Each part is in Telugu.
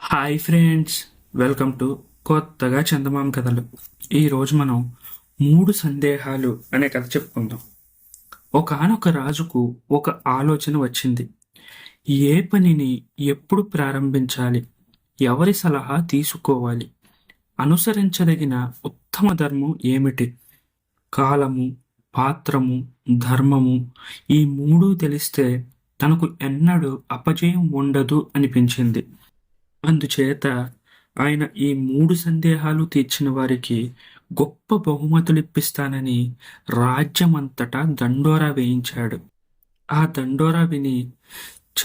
హాయ్ ఫ్రెండ్స్ వెల్కమ్ టు కొత్తగా చందమామ కథలు. ఈరోజు మనం మూడు సందేహాలు అనే కథ చెప్పుకుందాం. ఒకనొక రాజుకు ఒక ఆలోచన వచ్చింది. ఏ పనిని ఎప్పుడు ప్రారంభించాలి? ఎవరి సలహా తీసుకోవాలి? అనుసరించదగిన ఉత్తమ ధర్మం ఏమిటి? కాలము పాత్రము ధర్మము ఈ మూడు తెలిస్తే తనకు ఎన్నడూ అపజయం ఉండదు అనిపించింది. అందుచేత ఆయన ఈ మూడు సందేహాలు తీర్చిన వారికి గొప్ప బహుమతులు ఇప్పిస్తానని రాజ్యమంతటా దండోరా వేయించాడు. ఆ దండోరా విని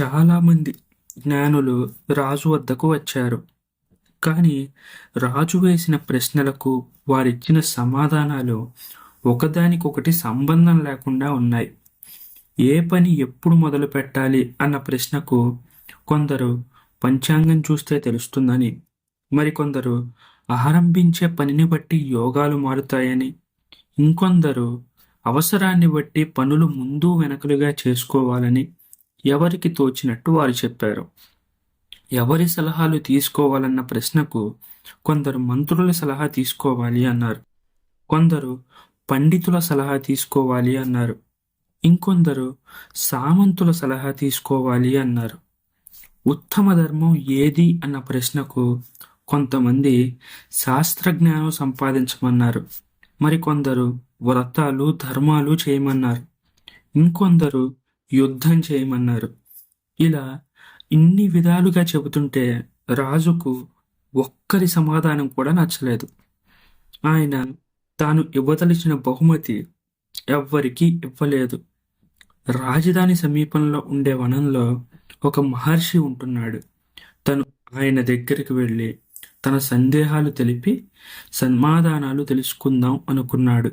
చాలామంది జ్ఞానులు రాజు వద్దకు వచ్చారు. కానీ రాజు వేసిన ప్రశ్నలకు వారిచ్చిన సమాధానాలు ఒకదానికొకటి సంబంధం లేకుండా ఉన్నాయి. ఏ పని ఎప్పుడు మొదలు పెట్టాలి అన్న ప్రశ్నకు కొందరు పంచాంగం చూస్తే తెలుస్తుందని. మరికొందరు ఆరంభించే పనిని బట్టి యోగాలు మారుతాయని. ఇంకొందరు అవసరాన్ని బట్టి పనులు ముందు వెనకలుగా చేసుకోవాలని ఎవరికి తోచినట్టు వారు చెప్పారు. ఎవరి సలహాలు తీసుకోవాలన్న ప్రశ్నకు కొందరు మంత్రుల సలహా తీసుకోవాలి అన్నారు. కొందరు పండితుల సలహా తీసుకోవాలి అన్నారు. ఇంకొందరు సామంతుల సలహా తీసుకోవాలి అన్నారు. ఉత్తమ ధర్మం ఏది అన్న ప్రశ్నకు కొంతమంది శాస్త్రజ్ఞానం సంపాదించమన్నారు. మరికొందరు వ్రతాలు ధర్మాలు చేయమన్నారు. ఇంకొందరు యుద్ధం చేయమన్నారు. ఇలా ఇన్ని విధాలుగా చెబుతుంటే రాజుకు ఒక్కరి సమాధానం కూడా నచ్చలేదు. ఆయన తాను ఇవ్వదలిచిన బహుమతి ఎవ్వరికీ ఇవ్వలేదు. రాజధాని సమీపంలో ఉండే వనంలో ఒక మహర్షి ఉంటున్నాడు. తను ఆయన దగ్గరికి వెళ్ళి తన సందేహాలు తెలిపి సమాధానాలు తెలుసుకుందాం అనుకున్నాడు.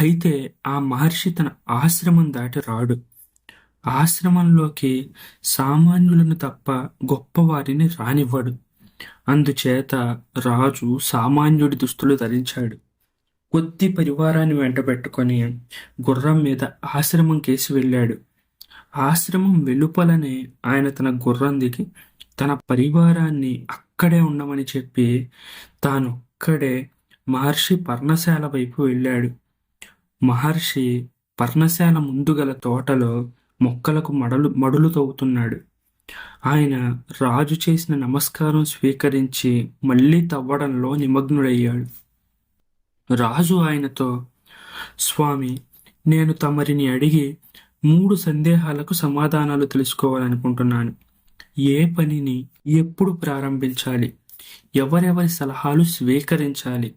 అయితే ఆ మహర్షి తన ఆశ్రమం దాటి రాడు. ఆశ్రమంలోకి సామాన్యులను తప్ప గొప్పవారిని రానివ్వడు. అందుచేత రాజు సామాన్యుడి దుస్తులు ధరించాడు. కొద్ది పరివారాన్ని వెంటబెట్టుకొని గుర్రం మీద ఆశ్రమం కేసి వెళ్ళాడు. ఆశ్రమం వెలుపలనే ఆయన తన గుర్రం దిగి తన పరివారాన్ని అక్కడే ఉండమని చెప్పి తాను అక్కడే మహర్షి పర్ణశాల వైపు వెళ్ళాడు. మహర్షి పర్ణశాల ముందు గల తోటలో మొక్కలకు మడలు మడులు తవ్వుతున్నాడు. ఆయన రాజు చేసిన నమస్కారం స్వీకరించి మళ్ళీ తవ్వడంలో నిమగ్నుడయ్యాడు. రాజు ఆయనతో స్వామి నేను తమరిని అడిగి మూడు సందేహాలకు సమాధానాలు తెలుసుకోవాలనుకుంటున్నాను. ఏ పనిని ఎప్పుడు ప్రారంభించాలి? ఎవరెవరి సలహాలు స్వీకరించాలి?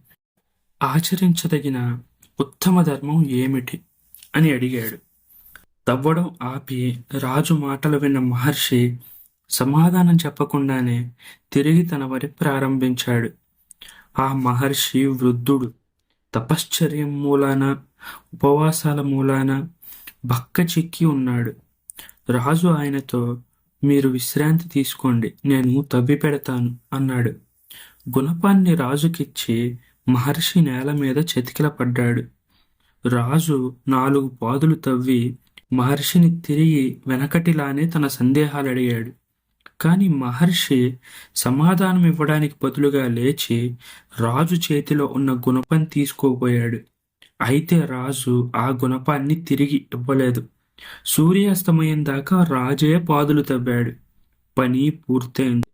ఆచరించదగిన ఉత్తమ ధర్మం ఏమిటి? అని అడిగాడు. తవ్వడం ఆపి రాజు మాటలు విన్న మహర్షి సమాధానం చెప్పకుండానే తిరిగి తన వరి ప్రారంభించాడు. ఆ మహర్షి వృద్ధుడు తపశ్చర్యం మూలాన ఉపవాసాల మూలాన బక్క చిక్కి ఉన్నాడు. రాజు ఆయనతో మీరు విశ్రాంతి తీసుకోండి నేను తవ్వి పెడతాను అన్నాడు. గుణపాన్ని రాజుకిచ్చి మహర్షి నేల మీద చతికిల పడ్డాడు. రాజు నాలుగు పాదులు తవ్వి మహర్షిని తిరిగి వెనకటిలానే తన సందేహాలు అడిగాడు. కానీ మహర్షి సమాధానం ఇవ్వడానికి బదులుగా లేచి రాజు చేతిలో ఉన్న గుణపం తీసుకోబోయాడు. అయితే రాజు ఆ గుణపాన్ని తిరిగి ఇవ్వలేదు. సూర్యాస్తమయం దాకా రాజే పాదులు తవ్వాడు. పని పూర్తయింది.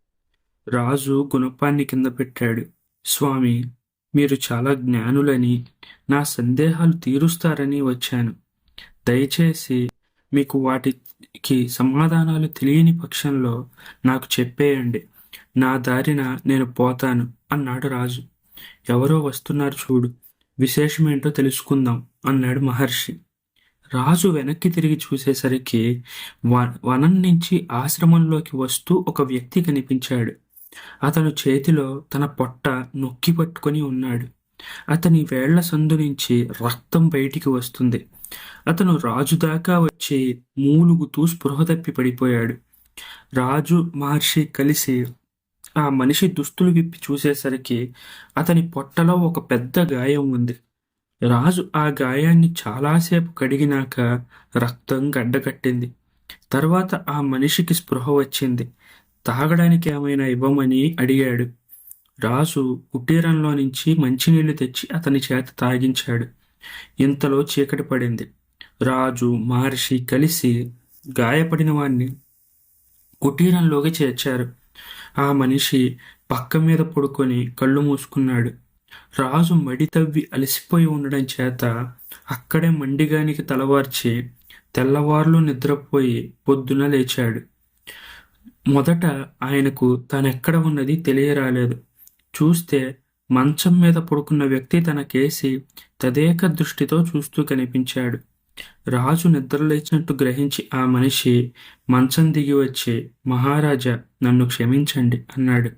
రాజు గుణపాన్ని కింద పెట్టాడు. స్వామి మీరు చాలా జ్ఞానులని నా సందేహాలు తీరుస్తారని వచ్చాను. దయచేసి మీకు వాటి కి సమాధానాలు తెలియని పక్షంలో నాకు చెప్పేయండి. నా దారిన నేను పోతాను అన్నాడు రాజు. ఎవరో వస్తున్నారు చూడు. విశేషమేంటో తెలుసుకుందాం అన్నాడు మహర్షి. రాజు వెనక్కి తిరిగి చూసేసరికి వనం నుంచి ఆశ్రమంలోకి వస్తూ ఒక వ్యక్తి కనిపించాడు. అతను చేతిలో తన పొట్ట నొక్కి పట్టుకొని ఉన్నాడు. అతని వేళ్ళ సందు నుంచి రక్తం బయటికి వస్తుంది. అతను రాజు దాకా వచ్చి మూలుగుతూ స్పృహ తప్పి పడిపోయాడు. రాజు మహర్షి కలిసి ఆ మనిషి దుస్తులు విప్పి చూసేసరికి అతని పొట్టలో ఒక పెద్ద గాయం ఉంది. రాజు ఆ గాయాన్ని చాలాసేపు కడిగినాక రక్తం గడ్డకట్టింది. తర్వాత ఆ మనిషికి స్పృహ వచ్చింది. తాగడానికి ఏమైనా ఇవ్వమని అడిగాడు. రాజు కుటీరంలో నుంచి మంచినీళ్ళు తెచ్చి అతని చేత తాగించాడు. ఇంతలో చీకటి పడింది. రాజు మహర్షి కలిసి గాయపడిన వాణ్ణి కుటీరంలోకి చేర్చారు. ఆ మనిషి పక్క మీద పడుకొని కళ్ళు మూసుకున్నాడు. రాజు మడి తవ్వి అలసిపోయి ఉండడం చేత అక్కడే మండిగానికి తలవార్చి తెల్లవారులు నిద్రపోయి పొద్దున లేచాడు. మొదట ఆయనకు తానెక్కడ ఉన్నది తెలియరాలేదు. చూస్తే మంచం మీద పడుకున్న వ్యక్తి తన కేసి తదేక దృష్టితో చూస్తూ కనిపించాడు. రాజు నిద్రలేచినట్టు గ్రహించి ఆ మనిషి మంచం దిగి వచ్చి మహారాజా నన్ను క్షమించండి అన్నాడు.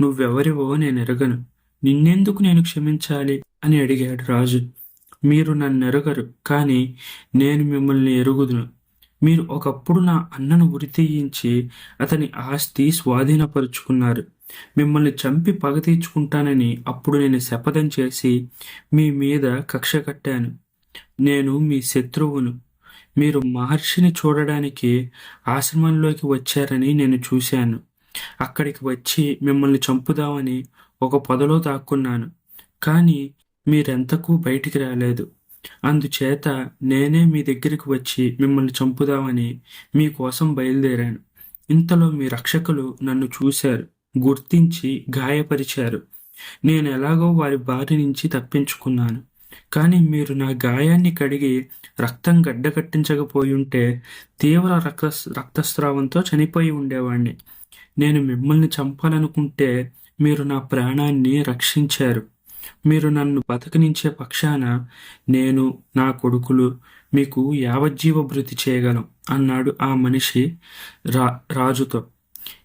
నువ్వెవరివో నేను ఎరగను. నిన్నెందుకు నేను క్షమించాలి? అని అడిగాడు రాజు. మీరు నన్ను ఎరగరు కానీ నేను మిమ్మల్ని ఎరుగుదును. మీరు ఒకప్పుడు నా అన్నను ఉరితీయించి అతని ఆస్తి స్వాధీనపరుచుకున్నారు. మిమ్మల్ని చంపి పగ తీర్చుకుంటానని అప్పుడు నేను శపథం చేసి మీ మీద కక్ష కట్టాను. నేను మీ శత్రువును. మీరు మహర్షిని చూడడానికి ఆశ్రమంలోకి వచ్చారని నేను చూశాను. అక్కడికి వచ్చి మిమ్మల్ని చంపుదామని ఒక పొదలో దాక్కున్నాను. కానీ మీరెంతకు బయటికి రాలేదు. అందుచేత నేనే మీ దగ్గరికి వచ్చి మిమ్మల్ని చంపుదామని మీకోసం బయలుదేరాను. ఇంతలో మీ రక్షకులు నన్ను చూశారు గుర్తించి గాయపరిచారు. నేను ఎలాగో వారి బారి నుంచి తప్పించుకున్నాను. కానీ మీరు నా గాయాన్ని కడిగి రక్తం గడ్డకట్టించకపోయి ఉంటే తీవ్ర రక్త రక్తస్రావంతో చనిపోయి ఉండేవాణ్ణి. నేను మిమ్మల్ని చంపాలనుకుంటే మీరు నా ప్రాణాన్ని రక్షించారు. మీరు నన్ను బతకనించే పక్షాన నేను నా కొడుకులు మీకు యావజ్జీవ భృతి చేయగలం అన్నాడు ఆ మనిషి రా రాజుతో.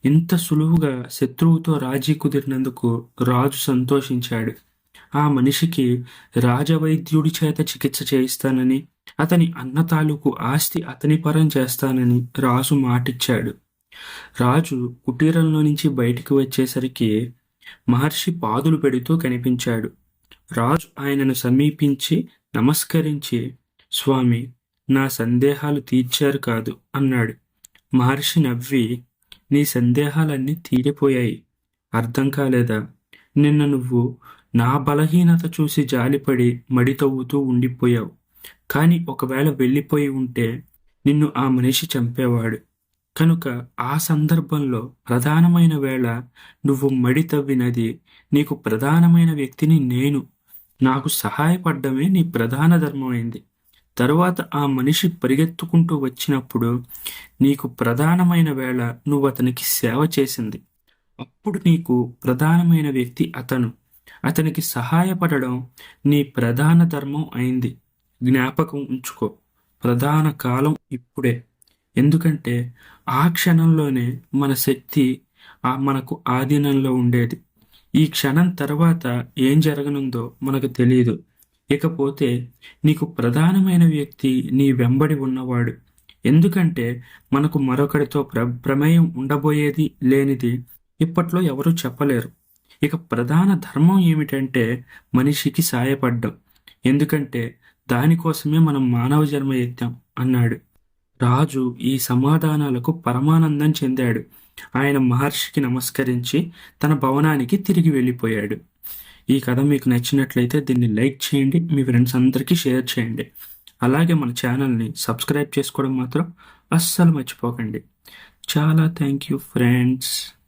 ఇంత సులువుగా శత్రువుతో రాజీ కుదిరినందుకు రాజు సంతోషించాడు. ఆ మనిషికి రాజవైద్యుడి చేత చికిత్స చేయిస్తానని అతని అన్న తాలూకు ఆస్తి అతని పరం చేస్తానని రాజు మాటిచ్చాడు. రాజు కుటీరంలో నుంచి బయటికి వచ్చేసరికి మహర్షి పాదులు పెడుతూ కనిపించాడు. రాజు ఆయనను సమీపించి నమస్కరించి స్వామి నా సందేహాలు తీర్చారు కాదు అన్నాడు. మహర్షి నవ్వి నీ సందేహాలన్నీ తీరిపోయాయి. అర్థం కాలేదా? నిన్న నువ్వు నా బలహీనత చూసి జాలిపడి మడి తవ్వుతూ ఉండిపోయావు. కానీ ఒకవేళ వెళ్ళిపోయి ఉంటే నిన్ను ఆ మనిషి చంపేవాడు. కనుక ఆ సందర్భంలో ప్రధానమైన వేళ నువ్వు మడి తవ్వినది నీకు ప్రధానమైన వ్యక్తిని నేను. నాకు సహాయపడ్డమే నీ ప్రధాన ధర్మమైంది. తరువాత ఆ మనిషి పరిగెత్తుకుంటూ వచ్చినప్పుడు నీకు ప్రధానమైన వేళ నువ్వు అతనికి సేవ చేసింది. అప్పుడు నీకు ప్రధానమైన వ్యక్తి అతను. అతనికి సహాయపడడం నీ ప్రధాన ధర్మం అయింది. జ్ఞాపకం ఉంచుకో. ప్రధాన కాలం ఇప్పుడే. ఎందుకంటే ఆ క్షణంలోనే మన శక్తి మనకు ఆధీనంలో ఉండేది. ఈ క్షణం తర్వాత ఏం జరగనుందో మనకు తెలియదు ఇకపోతే నీకు ప్రధానమైన వ్యక్తి నీ వెంబడి ఉన్నవాడు. ఎందుకంటే మనకు మరొకరితో ప్ర ప్రమేయం ఉండబోయేది లేనిది ఇప్పట్లో ఎవరూ చెప్పలేరు. ఇక ప్రధాన ధర్మం ఏమిటంటే మనిషికి సాయపడ్డం. ఎందుకంటే దానికోసమే మనం మానవ జన్మ ఎత్తాం అన్నాడు. రాజు ఈ సమాధానాలకు పరమానందం చెందాడు. ఆయన మహర్షికి నమస్కరించి తన భవనానికి తిరిగి వెళ్ళిపోయాడు. ఈ కథ మీకు నచ్చినట్లయితే దీన్ని లైక్ చేయండి మీ ఫ్రెండ్స్ అందరికీ షేర్ చేయండి. అలాగే మన ఛానల్ని సబ్స్క్రైబ్ చేసుకోవడం మాత్రం అస్సలు మర్చిపోకండి. చాలా థ్యాంక్ యూ ఫ్రెండ్స్.